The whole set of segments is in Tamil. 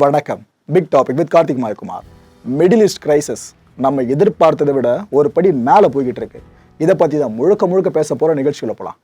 வணக்கம். Big topic with Karthik Mayakumar. Middle East crisis நம்ம எதிர்பார்த்ததை விட ஒரு படி மேலே போய்கிட்டு இருக்கு. இதை பற்றி தான் முழுக்க முழுக்க பேச போகிற நிகழ்ச்சியில் போகலாம்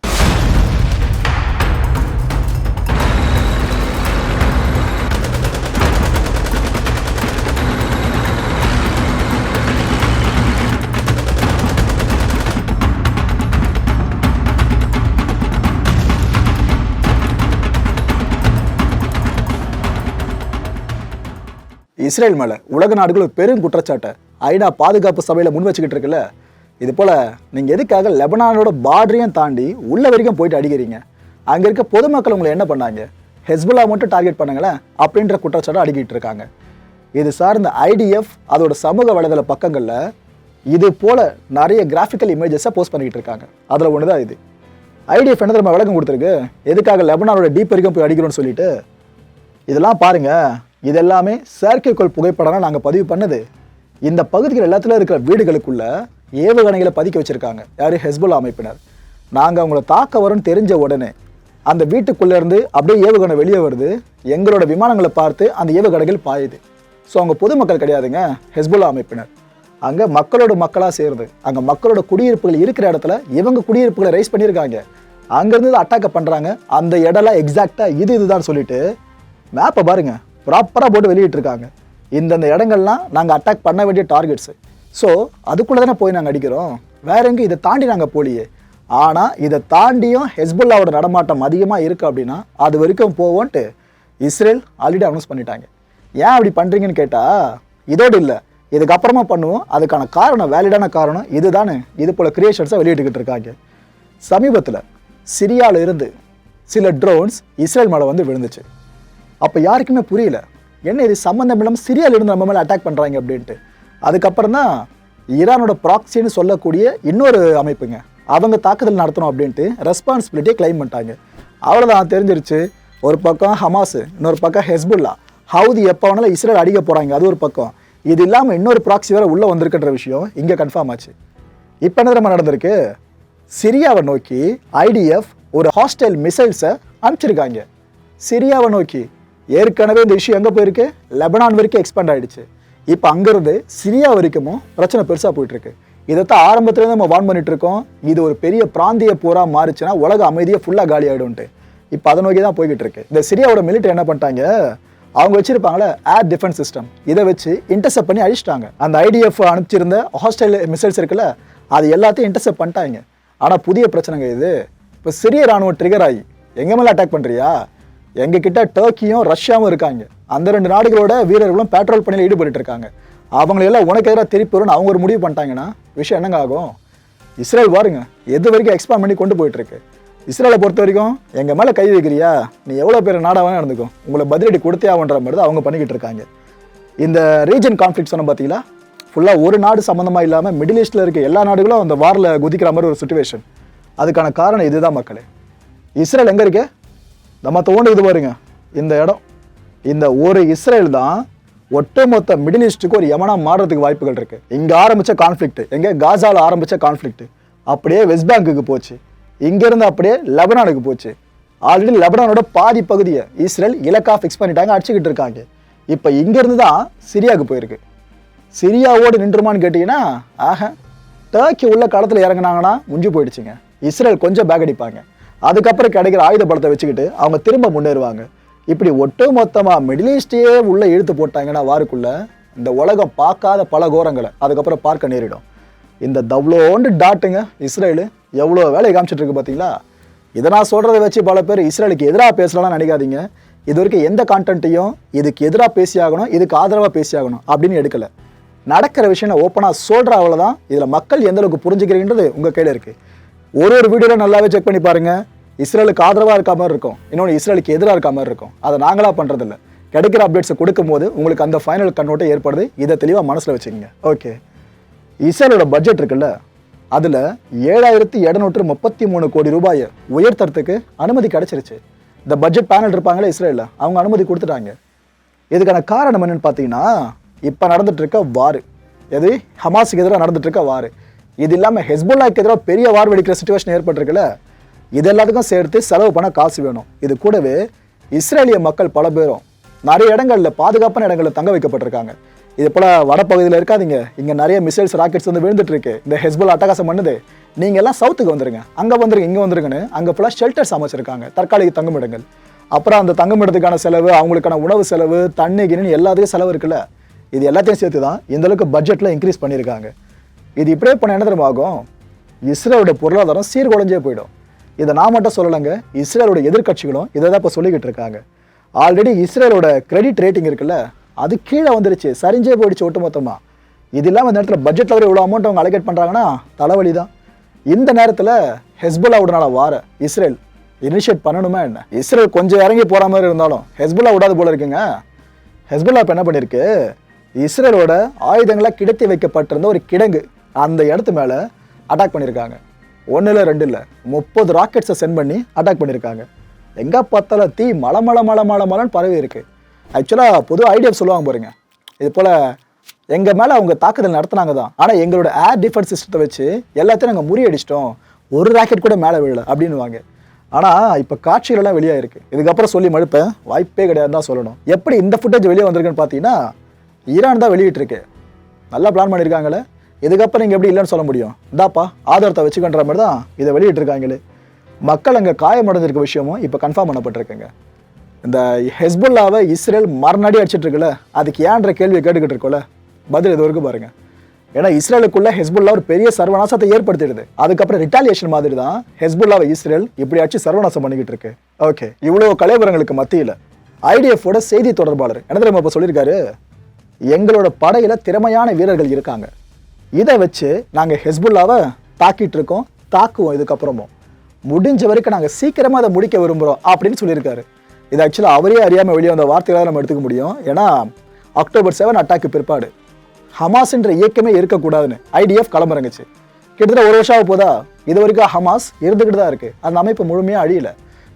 இஸ்ரேல் மேலே உலக நாடுகள் ஒரு பெரும் குற்றச்சாட்டை ஐநா பாதுகாப்பு சபையில் முன் வச்சுக்கிட்டு இருக்குல்ல? இது போல் நீங்கள் எதுக்காக லெபனானோட பார்டரையும் தாண்டி உள்ள வரைக்கும் போயிட்டு அடிக்கிறீங்க? அங்கே இருக்க பொதுமக்கள் உங்களை என்ன பண்ணாங்க? ஹெஸ்புல்லா மட்டும் டார்கெட் பண்ணுங்களேன் அப்படின்ற குற்றச்சாட்டை அடிக்கிட்டு இருக்காங்க. இது சார்ந்த ஐடிஎஃப் அதோட சமூக வலைதள பக்கங்களில் இது போல் நிறைய கிராஃபிக்கல் இமேஜஸை போஸ்ட் பண்ணிக்கிட்டு இருக்காங்க. அதில் ஒன்று தான் இது ஐடிஎஃப் என்ன நம்ம விளக்கம் கொடுத்துருக்கு? எதுக்காக லெபனானோட டீப் வரைக்கும் போய் அடிக்கிறோம்னு சொல்லிட்டு? இதெல்லாம் பாருங்கள் இதெல்லாமே செயற்கைக்கோள் புகைப்படம்லாம் நாங்கள் பதிவு பண்ணது. இந்த பகுதிகள் எல்லாத்துல இருக்கிற வீடுகளுக்குள்ள ஏவுகணைகளை பதுக்கி வச்சுருக்காங்க. யார்? ஹெஸ்புல்லா அமைப்பினர். நாங்கள் அவங்கள தாக்க வரும்னு தெரிஞ்ச உடனே அந்த வீட்டுக்குள்ளேருந்து அப்படியே ஏவுகணை வெளியே வருது. எங்களோட விமானங்களை பார்த்து அந்த ஏவுகணைகள் பாயுது. ஸோ அவங்க பொதுமக்கள் கிடையாதுங்க. ஹெஸ்புல்லா அமைப்பினர். அங்கே மக்களோட மக்களாக சேருது அங்கே மக்களோட குடியிருப்புகள் இருக்கிற இடத்துல இவங்க குடியிருப்புகளை ரைஸ் பண்ணியிருக்காங்க. அங்கேருந்து அட்டாக் பண்ணுறாங்க அந்த இடம்லாம் எக்ஸாக்டாக இது இதுதான் சொல்லிட்டு மேப்பை பாருங்கள் ப்ராப்பராக போட்டு வெளியிட்டிருக்காங்க. இந்தந்த இடங்கள்லாம் நாங்கள் அட்டாக் பண்ண வேண்டிய டார்கெட்ஸு ஸோ அதுக்குள்ளே தானே போய் நாங்கள் அடிக்கிறோம். வேற எங்கே இதை தாண்டி நாங்கள் போலியே. ஆனால் இதை தாண்டியும் ஹெஸ்புல்லாவோட நடமாட்டம் அதிகமாக இருக்குது அப்படின்னா அது வரைக்கும் போவோன்ட்டு இஸ்ரேல் ஆல்ரெடி அனௌன்ஸ் பண்ணிட்டாங்க. ஏன் அப்படி பண்ணுறீங்கன்னு கேட்டால் இதோடு இல்லை. இதுக்கப்புறமா பண்ணுவோம். அதுக்கான காரணம் வேலிடான காரணம் இதுதானே. இது போல் கிரியேஷன்ஸை வெளியிட்டுக்கிட்டு இருக்காங்க. சமீபத்தில் சிரியாவில் இருந்து சில ட்ரோன்ஸ் இஸ்ரேல் மேலே வந்து விழுந்துச்சு. அப்போ யாருக்குமே புரியல. என்ன இது சம்மந்தம் இல்லாமல் இருந்து நம்ம மேலே அட்டாக் பண்ணுறாங்க அப்படின்ட்டு. அதுக்கப்புறம் தான் ஈரானோட ப்ராக்சின்னு சொல்லக்கூடிய இன்னொரு அமைப்புங்க. அவங்க தாக்குதல் நடத்தணும் அப்படின்ட்டு ரெஸ்பான்சிபிலிட்டியை கிளைம் பண்ணிட்டாங்க. அவ்வளோதான் தெரிஞ்சிருச்சு. ஒரு பக்கம் ஹமாஸ் இன்னொரு பக்கம் ஹெஸ்புல்லா. ஹவுதி எப்போ வேணாலும் இஸ்ரேல் அடிக்க போகிறாங்க அது ஒரு பக்கம். இது இல்லாமல் இன்னொரு ப்ராக்சி வேறு உள்ளே வந்திருக்குன்ற விஷயம் இங்கே கன்ஃபார்ம் ஆச்சு. இப்போ என்ன நம்ம நடந்திருக்கு? சிரியாவை நோக்கி ஐடிஎஃப் ஒரு ஹாஸ்டைல் மிசைல்ஸை அனுப்பிச்சிருக்காங்க. சிரியாவை நோக்கி ஏற்கனவே இந்த இஷ்யூ எங்கே போயிருக்கு? லெபனான் வரைக்கும் எக்ஸ்பேண்ட் ஆகிடுச்சு இப்போ அங்கேருந்து சிரியா வரைக்கும் பிரச்சனை பெருசாக போயிட்டுருக்கு. இதைத்தான் ஆரம்பத்துலேருந்து நம்ம வான் பண்ணிட்டு இருக்கோம் இது ஒரு பெரிய பிராந்திய போராக மாறிச்சுன்னா உலக அமைதியை ஃபுல்லாக காலி ஆகிடும்ட்டு இப்போ அதை நோக்கி தான் போய்கிட்டு இருக்கு இந்த சிரியாவோட மிலிட்டரி என்ன பண்ணிட்டாங்க? அவங்க வச்சிருப்பாங்களே ஏர் டிஃபென்ஸ் சிஸ்டம் இதை வச்சு இன்டர்செப்ட் பண்ணி அழிச்சிட்டாங்க. அந்த ஐடிஎஃப் அனுப்பிச்சிருந்த ஹாஸ்டைல் மிசைல்ஸ் இருக்குல்ல அது எல்லாத்தையும் இன்டர்செப்ட் பண்ணிட்டாங்க. ஆனால் புதிய பிரச்சனைங்க இது. இப்போ சிறிய ராணுவம் ட்ரிகர் ஆகி எங்கே மேலே அட்டாக் பண்ணுறியா எங்ககிட்ட டர்க்கியும் ரஷ்யாவும் இருக்காங்க. அந்த ரெண்டு நாடுகளோட வீரர்களும் பேட்ரோல் பணியில் ஈடுபட்டு இருக்காங்க. அவங்களெல்லாம் உனக்கு எதிராக திருப்பி வரும்னு அவங்க ஒரு முடிவு பண்ணிட்டாங்கன்னா விஷயம் என்னங்க ஆகும்? இஸ்ரேல் பாருங்க எது வரைக்கும் எக்ஸ்பேண்ட் பண்ணி கொண்டு போயிட்டுருக்கு? இஸ்ரேலை பொறுத்த வரைக்கும் எங்கள் மேலே கை வைக்கிறியா? நீ எவ்வளோ பேர் நாடா நடந்துக்கும் உங்களை பதிலடி கொடுத்தே ஆகுன்ற மாதிரி தான் அவங்க பண்ணிக்கிட்டு இருக்காங்க. இந்த ரீஜன் கான்ஃப்ளிக் சொன்ன பார்த்தீங்களா ஃபுல்லாக ஒரு நாடு சம்மந்தமாக இல்லாமல் மிடில் ஈஸ்ட்டில் இருக்க எல்லா நாடுகளும் அந்த வாரில் குதிக்கிற மாதிரி ஒரு சுச்சுவேஷன் அதுக்கான காரணம் இதுதான் மக்களே. இஸ்ரேல் எங்கே இருக்கு? நம்ம தோண்டு இது பாருங்க. இந்த இடம். இந்த ஒரு இஸ்ரேல் தான் ஒட்டுமொத்த மிடில் ஈஸ்ட்டுக்கு ஒரு யமனா மாறுறதுக்கு வாய்ப்புகள் இருக்கு. இங்க ஆரம்பிச்ச கான்ஃப்ளிக்ட் எங்க காசால ஆரம்பிச்ச கான்ஃப்ளிக்ட் அப்படியே வெஸ்ட் பேங்குக்கு போச்சு. இங்கேருந்து அப்படியே லெபனானுக்கு போச்சு. ஆல்ரெடி லெபனானோட பாதி பகுதியை இஸ்ரேல் இலக்கா ஃபிக்ஸ் பண்ணிட்டாங்க அடிச்சுக்கிட்டு இருக்காங்க. இப்போ இங்கேருந்து தான் சிரியாவுக்கு போயிருக்கு. சிரியாவோடு நின்றுமான்னு கேட்டிங்கன்னா ஆஹ டர்க்கி உள்ள களத்தில் இறங்குனாங்கன்னா முஞ்சு போயிடுச்சுங்க. இஸ்ரேல் கொஞ்சம் பேக் அடிப்பாங்க. அதுக்கப்புறம் கிடைக்கிற ஆயுத பலத்தை வச்சுக்கிட்டு அவங்க திரும்ப முன்னேறுவாங்க. இப்படி ஒட்டு மொத்தமாக மிடில் ஈஸ்டையே உள்ளே இழுத்து போட்டாங்கன்னா வாருக்குள்ள இந்த உலகம் பார்க்காத பல கோரங்களை அதுக்கப்புறம் பார்க்க நேரிடும். இந்த தவ்ளோண்டு டாட்டுங்க இஸ்ரேலு எவ்வளோ வேலையை காமிச்சிட்டு இருக்கு பார்த்தீங்களா? இதை நான் சொல்கிறத வச்சு பல பேர் இஸ்ரேலுக்கு எதிராக பேசலாம்னு நினைக்காதீங்க. இது வரைக்கும் எந்த கான்டென்ட்டையும் இதுக்கு எதிராக பேசியாகணும் இதுக்கு ஆதரவாக பேசியாகணும் அப்படின்னு எடுக்கலை. நடக்கிற விஷயம் ஓப்பனாக சொல்கிற அவ்வளோதான் இதில் மக்கள் எந்த அளவுக்கு புரிஞ்சுக்கிறீங்கன்றது உங்கள் கையில் இருக்குது ஒரு ஒரு வீடியோவில் நல்லாவே செக் பண்ணி பாருங்கள் இஸ்ரேலுக்கு ஆதரவாக இருக்க மாதிரி இருக்கும். இன்னொன்று இஸ்ரேலுக்கு எதிராக இருக்க மாதிரி இருக்கும். அதை நாங்களாக பண்ணுறதில்ல கிடைக்கிற அப்டேட்ஸை கொடுக்கும்போது உங்களுக்கு அந்த ஃபைனல் கண்ணோட்டம் ஏற்படுது. இதை தெளிவாக மனசில் வச்சுக்கோங்க. ஓகே இஸ்ரேலோட பட்ஜெட் இருக்குல்ல? அதில் ஏழாயிரத்தி இரநூற்று முப்பத்தி மூணு கோடி ரூபாயை உயர்த்தறதுக்கு அனுமதி கிடைச்சிருச்சு. இந்த பட்ஜெட் பேனல் இருப்பாங்களே இஸ்ரேலில் அவங்க அனுமதி கொடுத்துட்டாங்க. இதுக்கான காரணம் என்னன்னு பார்த்தீங்கன்னா இப்போ நடந்துட்டு இருக்க வார் எது? ஹமாஸுக்கு எதிராக நடந்துட்டு இருக்க வார் இது இல்லாமல் ஹெஸ்புல்லாக்கு எதிராக பெரிய வார் வெடிக்கிற சுச்சுவேஷன் ஏற்பட்டிருக்குல்ல? இது எல்லாத்துக்கும் சேர்த்து செலவு பண்ண காசு வேணும். இது கூடவே இஸ்ரேலிய மக்கள் பல பேரும் நிறைய இடங்களில் பாதுகாப்பான இடங்களில் தங்க வைக்கப்பட்டிருக்காங்க. இது போல வடப்பகுதியில் இருக்காதீங்க. இங்கே நிறைய மிசைல்ஸ் ராக்கெட்ஸ் வந்து விழுந்துட்டு இருக்கு இந்த ஹெஸ்புல் அட்டகாசம் பண்ணுது. நீங்க எல்லாம் சவுத்துக்கு வந்துருங்க. அங்கே வந்துருங்க இங்கே வந்துருங்கன்னு அங்கே ஃபுல்லாக ஷெல்டர்ஸ் அமைச்சிருக்காங்க. தற்காலிக தங்குமிடங்கள். அப்புறம் அந்த தங்குமிடத்துக்கான செலவு அவங்களுக்கான உணவு செலவு தண்ணி கிணி எல்லாத்துக்கும் செலவு இருக்குல்ல. இது எல்லாத்தையும் சேர்த்து தான் இந்தளவுக்கு பட்ஜெட்டில் இன்க்ரீஸ் பண்ணியிருக்காங்க. இது இப்படியே பண்ண என்ன தெரியுமா ஆகும்? இஸ்ரேலோட பொருளாதாரம் சீர்குலைஞ்சே போயிடும். இதை நான் மட்டும் சொல்லலைங்க இஸ்ரேலோட எதிர்க்கட்சிகளும் இதை தான் இப்போ சொல்லிக்கிட்டு இருக்காங்க. ஆல்ரெடி இஸ்ரேலோட கிரெடிட் ரேட்டிங் இருக்குல்ல அது கீழே வந்துருச்சு சரிஞ்சே போயிடுச்சு ஒட்டுமொத்தமாக இது இல்லாமல் இந்த நேரத்தில் பட்ஜெட்டில் வர இவ்வளோ அமௌண்ட் அவங்க அலோகேட் பண்ணுறாங்கன்னா தலைவலி தான் இந்த நேரத்தில் ஹெஸ்புல்லாவுடனால வார இஸ்ரேல் இனிஷியேட் பண்ணணுமா என்ன? இஸ்ரேல் கொஞ்சம் இறங்கி போகிற மாதிரி இருந்தாலும் ஹெஸ்புல்லா விடாது போல இருக்குங்க. ஹெஸ்புல்லா இப்போ என்ன பண்ணியிருக்கு இஸ்ரேலோட ஆயுதங்களாக கிடத்தி வைக்கப்பட்டிருந்த ஒரு கிடங்கு அந்த இடத்து மேலே அட்டாக் பண்ணியிருக்காங்க ஒன்றும் இல்லை ரெண்டு இல்லை முப்பது ராக்கெட்ஸை சென்ட் பண்ணி அட்டாக் பண்ணியிருக்காங்க எங்கே பார்த்தாலும் தீ மலை மலை மலை மலை மலைன்னு பரவி இருக்குது ஆக்சுவலாக பொது ஐடியா சொல்லுவாங்க பாருங்க. இது போல் எங்கள் மேலே அவங்க தாக்குதல் நடத்துனாங்க தான். ஆனால் எங்களோட ஏர் டிஃபென்ஸ் சிஸ்டத்தை வச்சு எல்லாத்தையும் நாங்கள் முறியடிச்சிட்டோம் ஒரு ராக்கெட் கூட மேலே விழல அப்படின்னுவாங்க. ஆனால் இப்போ காட்சிகளெல்லாம் வெளியாக இருக்கு இதுக்கப்புறம் சொல்லி மழுப்பேன் வாய்ப்பே கிடையாது தான் சொல்லணும். எப்படி இந்த ஃபுட்டேஜ் வெளியே வந்திருக்குன்னு பார்த்தீங்கன்னா ஈரான் தான் வெளியிட்டிருக்கு. நல்லா பிளான் பண்ணியிருக்காங்களே இதுக்கப்புறம் நீங்கள் எப்படி இல்லைன்னு சொல்ல முடியும். இந்தாப்பா ஆதாரத்தை வச்சுக்கன்ற மாதிரி தான் இதை வெளியிட்டிருக்காங்களே. மக்கள் அங்கே காயமடைஞ்சிருக்க விஷயமும் இப்போ கன்ஃபார்ம் பண்ணப்பட்டிருக்குங்க. இந்த ஹெஸ்புல்லாவை இஸ்ரேல் மறுநாடி அடிச்சிட்டு இருக்குல்ல அதுக்கு ஏன்ற கேள்வியை கேட்டுக்கிட்டு இருக்கோல பதில் இது வரைக்கும் பாருங்கள் ஏன்னா இஸ்ரேலுக்குள்ள ஹெஸ்புல்லா ஒரு பெரிய சர்வநாசத்தை ஏற்படுத்திடுது. அதுக்கப்புறம் ரிட்டாலியேஷன் மாதிரி தான் ஹெஸ்புல்லாவை இஸ்ரேல் இப்படியாச்சும் சர்வநாசம் பண்ணிக்கிட்டு இருக்கு. ஓகே இவ்வளோ கலைவரங்களுக்கு மத்தியில் ஐடிஎஃபோட செய்தி தொடர்பாளர் என்ன தெரியுமா இப்போ சொல்லியிருக்காரு? எங்களோட படையில் திறமையான வீரர்கள் இருக்காங்க. இதை வச்சு நாங்கள் ஹெஸ்புல்லாவை தாக்கிட்டு இருக்கோம் தாக்குவோம் இதுக்கப்புறமும். முடிஞ்ச வரைக்கும் நாங்கள் சீக்கிரமாக அதை முடிக்க விரும்புகிறோம் அப்படின்னு சொல்லியிருக்காரு. இது ஆக்சுவலாக அவரே அறியாமல் வெளியே வந்த வார்த்தைகளாக நம்ம எடுத்துக்க முடியும். ஏன்னா அக்டோபர் செவன் அட்டாக்கு பிற்பாடு. ஹமாஸ்ன்ற இயக்கமே இருக்கக்கூடாதுன்னு ஐடிஎஃப் களமிறங்குச்சு கிட்டத்தட்ட ஒரு வருஷம் ஆக போதா இது வரைக்கும் ஹமாஸ் இருந்துக்கிட்டு தான் இருக்குது அந்த அமைப்பு முழுமையாக அழியல.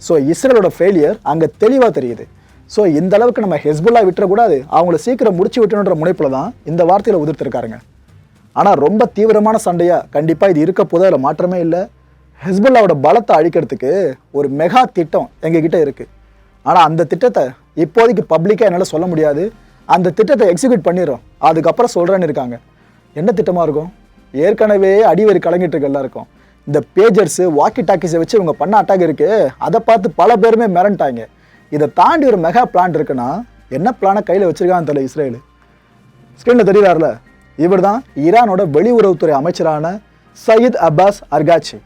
ஸோ இஸ்ரேலோட ஃபெயிலியர் அங்கே தெளிவாக தெரியுது. ஸோ இந்த அளவுக்கு நம்ம ஹெஸ்புல்லா விட்டுறக்கூடாது. அவங்கள சீக்கிரம் முடிச்சு விட்டணுன்ற முனைப்பில் தான் இந்த வார்த்தையில் உதிர்த்திருக்காருங்க. ஆனால் ரொம்ப தீவிரமான சண்டையாக கண்டிப்பாக இது இருக்க போதா அதில் மாற்றமே இல்லை. ஹெஸ்புல்லாவோட பலத்தை அழிக்கிறதுக்கு ஒரு மெகா திட்டம் எங்ககிட்ட இருக்குது ஆனால் அந்த திட்டத்தை இப்போதைக்கு பப்ளிக்காக என்னால் சொல்ல முடியாது. அந்த திட்டத்தை எக்ஸிக்யூட் பண்ணிடுறோம். அதுக்கப்புறம் சொல்கிறேன்னு இருக்காங்க. என்ன திட்டமாக இருக்கும்? ஏற்கனவே அடிவரி கலங்கிட்டு எல்லாருக்கும். இந்த பேஜர்ஸு வாக்கி டாக்கிஸை வச்சு இவங்க பண்ண அட்டாக் இருக்குது அதை பார்த்து பல பேருமே மிரண்டாங்க. இதை தாண்டி ஒரு மெகா பிளான் இருக்குன்னா என்ன பிளானை கையில் வச்சுருக்கான்னு தெரியல இஸ்ரேலு. ஸ்க்ரீனில் தெரியுறாருல இவர் தான் ஈரானோட வெளியுறவுத்துறை அமைச்சரான சயீத் அப்பாஸ் அர்காச்சி.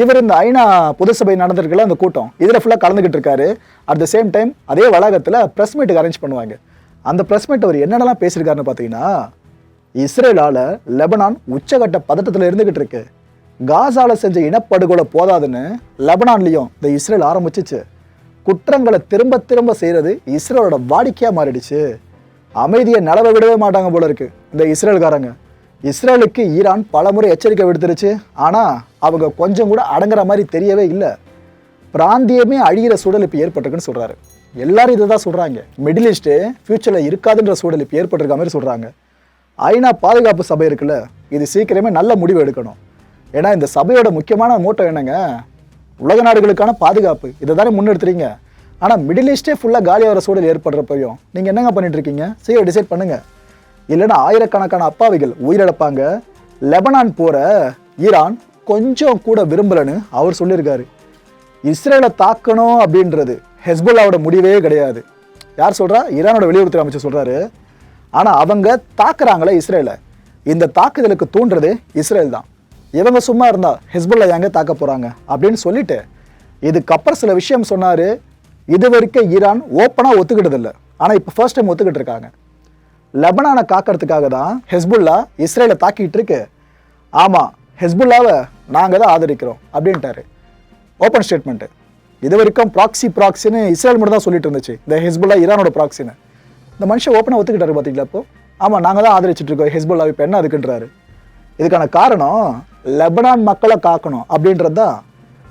இவர் இந்த ஐநா பொதுசபை சபை அந்த கூட்டம். இதில் ஃபுல்லாக கலந்துக்கிட்டு இருக்காரு. அட் த சேம் டைம் அதே வளாகத்தில் ப்ரெஸ் மீட்டுக்கு அரேஞ்ச் பண்ணுவாங்க. அந்த ப்ரெஸ் மீட் அவர் என்னென்னலாம் பேசியிருக்காருன்னு பார்த்தீங்கன்னா இஸ்ரேலால் லெபனான் உச்சகட்ட பதட்டத்தில் இருந்துக்கிட்டு இருக்கு. காசால செஞ்ச இனப்படுகொலை போதாதுன்னு லெபனான்லேயும் இந்த இஸ்ரேல் ஆரம்பிச்சிச்சு. குற்றங்களை திரும்ப திரும்ப செய்கிறது இஸ்ரேலோட வாடிக்கையாக மாறிடுச்சு. அமைதியை நிலவ விடவே மாட்டாங்க போல இருக்கு இந்த இஸ்ரேல்காரங்க. இஸ்ரேலுக்கு ஈரான் பலமுறை எச்சரிக்கை விடுத்துருச்சு. ஆனால் அவங்க கொஞ்சம் கூட அடங்குற மாதிரி தெரியவே இல்லை. பிராந்தியமே அழிகிற சூழல் இப்போ ஏற்பட்டிருக்குன்னு சொல்கிறாரு எல்லாரும் இதை தான் சொல்கிறாங்க மிடில் ஈஸ்ட்டு ஃப்யூச்சரில் இருக்காதுன்ற சூழல் இப்போ ஏற்பட்டிருக்க மாதிரி சொல்கிறாங்க ஐநா பாதுகாப்பு சபை இருக்குல்ல இது சீக்கிரமே நல்ல முடிவு எடுக்கணும். ஏன்னா இந்த சபையோட முக்கியமான மோட்டோ என்னங்க? உலக நாடுகளுக்கான பாதுகாப்பு. இதை தானே முன்னெடுத்துறீங்க. ஆனால் மிடில் ஈஸ்டே ஃபுல்லாக காலியாகிற சூழல் ஏற்படுறப்பையும் நீங்கள் என்னங்க பண்ணிட்டு இருக்கீங்க? சீக்கிரம் டிசைட் பண்ணுங்கள் இல்லைன்னா ஆயிரக்கணக்கான அப்பாவிகள் உயிரிழப்பாங்க. லெபனான் போகிற ஈரான் கொஞ்சம் கூட விரும்பலன்னு அவர் சொல்லியிருக்காரு. இஸ்ரேலை தாக்கணும் அப்படின்றது ஹெஸ்புல்லாவோட முடிவே கிடையாது. யார் சொல்கிறா ஈரானோட வெளியுறவுத்துறை அமைச்சர் சொல்கிறாரு ஆனால் அவங்க தாக்குறாங்களே இஸ்ரேலை. இந்த தாக்குதலுக்கு தூண்டுறது இஸ்ரேல் தான். இவங்க சும்மா இருந்தால் ஹெஸ்புல்லா எங்கே தாக்க போகிறாங்க அப்படின்னு சொல்லிட்டு இதுக்கப்புறம் சில விஷயம் சொன்னார். இது வரைக்கும் ஈரான் ஓப்பனாக ஒத்துக்கிட்டது இல்லை இப்போ ஃபர்ஸ்ட் டைம் ஒத்துக்கிட்டு இருக்காங்க லெபனானை காக்கிறதுக்காக தான் ஹெஸ்புல்லா இஸ்ரேலை தாக்கிட்டு இருக்கு. ஆமாம் ஹெஸ்புல்லாவை நாங்கள் தான் ஆதரிக்கிறோம் அப்படின்ட்டாரு. ஓப்பன் ஸ்டேட்மெண்ட்டு இது வரைக்கும் ப்ராக்சி ப்ராக்சின்னு இஸ்ரேல் மட்டும் தான் சொல்லிட்டு இருந்துச்சு. இந்த ஹெஸ்புல்லா ஈரானோட ப்ராக்சின்னு இந்த மனுஷன் ஓப்பனாக ஒத்துக்கிட்டாரு பார்த்தீங்களா இப்போ? ஆமாம் நாங்கள் தான் ஆதரிச்சிட்டு இருக்கோம் ஹெஸ்புல்லா இப்போ என்ன அதுக்குன்றாரு. இதுக்கான காரணம் லெபனான் மக்களை காக்கணும் அப்படின்றது தான்.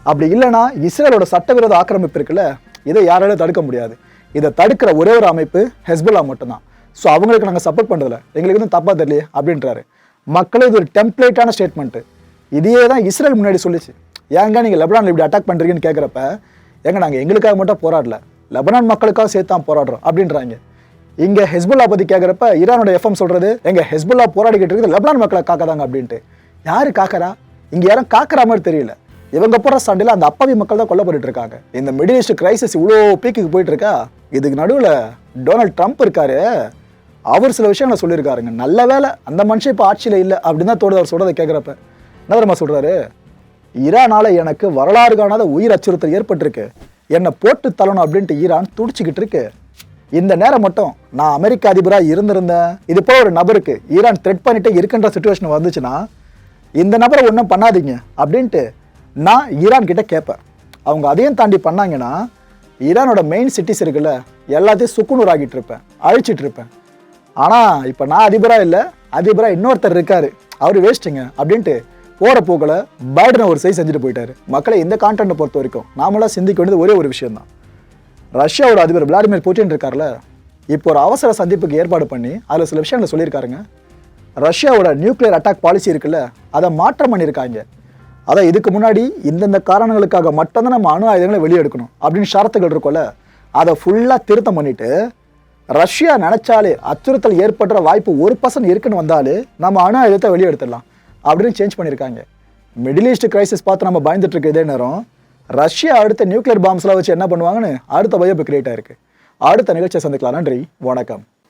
அப்படி இல்லைன்னா இஸ்ரேலோட சட்டவிரோத ஆக்கிரமிப்பு இருக்குல்ல இதை யாராலும் தடுக்க முடியாது. இதை தடுக்கிற ஒரே ஒரு அமைப்பு ஹெஸ்புல்லா மட்டும்தான். ஸோ அவங்களுக்கு நாங்கள் சப்போர்ட் பண்ணுறதில்ல எங்களுக்கு வந்து தப்பாக தெரியலையே அப்படின்றாரு. மக்களே இது ஒரு டெம்ப்ளேட்டான ஸ்டேட்மெண்ட்டு இதையே தான் இஸ்ரேல் முன்னாடி சொல்லிச்சு. ஏங்க நீங்கள் லெபனான் இப்படி அட்டாக் பண்ணுறீங்கன்னு கேட்குறப்ப ஏங்க நாங்கள் எங்களுக்காக மட்டும் போராடல. லெபனான் மக்களுக்காக சேர்த்து தான் போராடுறோம் அப்படின்றாங்க. இங்கே ஹெஸ்புல்லா பற்றி கேட்குறப்ப ஈரானோட எஃப்எம் சொல்கிறது எங்கள் ஹெஸ்புல்லா போராடிக்கிட்டு இருக்குது லெபனான் மக்களை காக்கதாங்க அப்படின்ட்டு. யார் காக்கறா? இங்கே யாரும் காக்கிற மாதிரி தெரியல. இவங்க போற சண்டையில அந்த அப்பாவி மக்கள் தான் கொல்லப்பட்டு இருக்காங்க. இந்த மிடில் ஈஸ்ட் கிரைசிஸ் இவ்வளோ பீக்குக்கு போயிட்டு இருக்கா? இதுக்கு நடுவில் டொனால்ட் ட்ரம்ப் இருக்காரு. அவர் சில விஷயங்களை சொல்லியிருக்காருங்க. நல்ல வேலை அந்த மனுஷன் இப்போ ஆட்சியில் இல்லை அப்படின்னு தான் தோடு அவர் சொல்றதை கேட்குறப்ப. என்ன தெரியுமா சொல்கிறாரு ஈரானால எனக்கு வரலாறு காணாத உயிர் அச்சுறுத்தல் ஏற்பட்டிருக்கு. என்னை போட்டு தள்ளணும் அப்படின்ட்டு ஈரான் துடிச்சிக்கிட்டு இருக்கு. இந்த நேரம் மட்டும் நான் அமெரிக்க அதிபராக இருந்திருந்தேன். இது போல ஒரு நபருக்கு ஈரான் த்ரெட் பண்ணிட்டே இருக்கின்ற சுச்சுவேஷன் வந்துச்சுன்னா இந்த நபரை ஒன்றும் பண்ணாதீங்க அப்படின்ட்டு நான் ஈரான்கிட்ட கேட்பேன். அவங்க அதையும் தாண்டி பண்ணாங்கன்னா ஈரானோட மெயின் சிட்டிஸ் இருக்குல்ல எல்லாத்தையும் சுக்குநூறு ஆகிட்டு இருப்பேன் அழிச்சிட்டு இருப்பேன். ஆனால் இப்போ நான் அதிபராக இல்லை அதிபராக இன்னொருத்தர் இருக்காரு. அவர் வேஸ்ட்டுங்க அப்படின்ட்டு போகிற போக்கில் பைடனை ஒரு செய்தி செஞ்சுட்டு போயிட்டார். மக்களை இந்த கான்டென்ட்டை பொறுத்த வரைக்கும் நாமளாக சிந்திக்க வேண்டியது ஒரே ஒரு விஷயம்தான். ரஷ்யாவோட அதிபர் விளாடிமிர் புட்டின் இருக்கார்ல இப்போ ஒரு அவசர சந்திப்புக்கு ஏற்பாடு பண்ணி அதில் சில விஷயங்களை சொல்லியிருக்காருங்க. ரஷ்யாவோட நியூக்ளியர் அட்டாக் பாலிசி இருக்குல்ல அதை மாற்றம் பண்ணியிருக்காங்க. அதான் இதுக்கு முன்னாடி இந்தந்த காரணங்களுக்காக மட்டும்தான் நம்ம அணு ஆயுதங்களை வெளியெடுக்கணும் அப்படின்னு ஷரத்துகள் இருக்கும்ல அதை ஃபுல்லாக திருத்தம் பண்ணிட்டு ரஷ்யா நினச்சாலே அச்சுறுத்தல் ஏற்படுற வாய்ப்பு ஒரு பர்சன்ட் இருக்குன்னு வந்தாலே நம்ம அணு ஆயுதத்தை வெளியெடுத்துடலாம் அப்படின்னு சேஞ்ச் பண்ணியிருக்காங்க. மிடில் ஈஸ்ட் கிரைசிஸ் பார்த்து நம்ம பயந்துட்டு இருக்க இதே நேரம் ரஷ்யா அடுத்த நியூக்ளியர் பாம்ஸ்லாம் வச்சு என்ன பண்ணுவாங்கன்னு அடுத்த பயம் கிரியேட் ஆயிருக்கு. அடுத்த நிகழ்ச்சியை சந்திக்கலாம். நன்றி. வணக்கம்.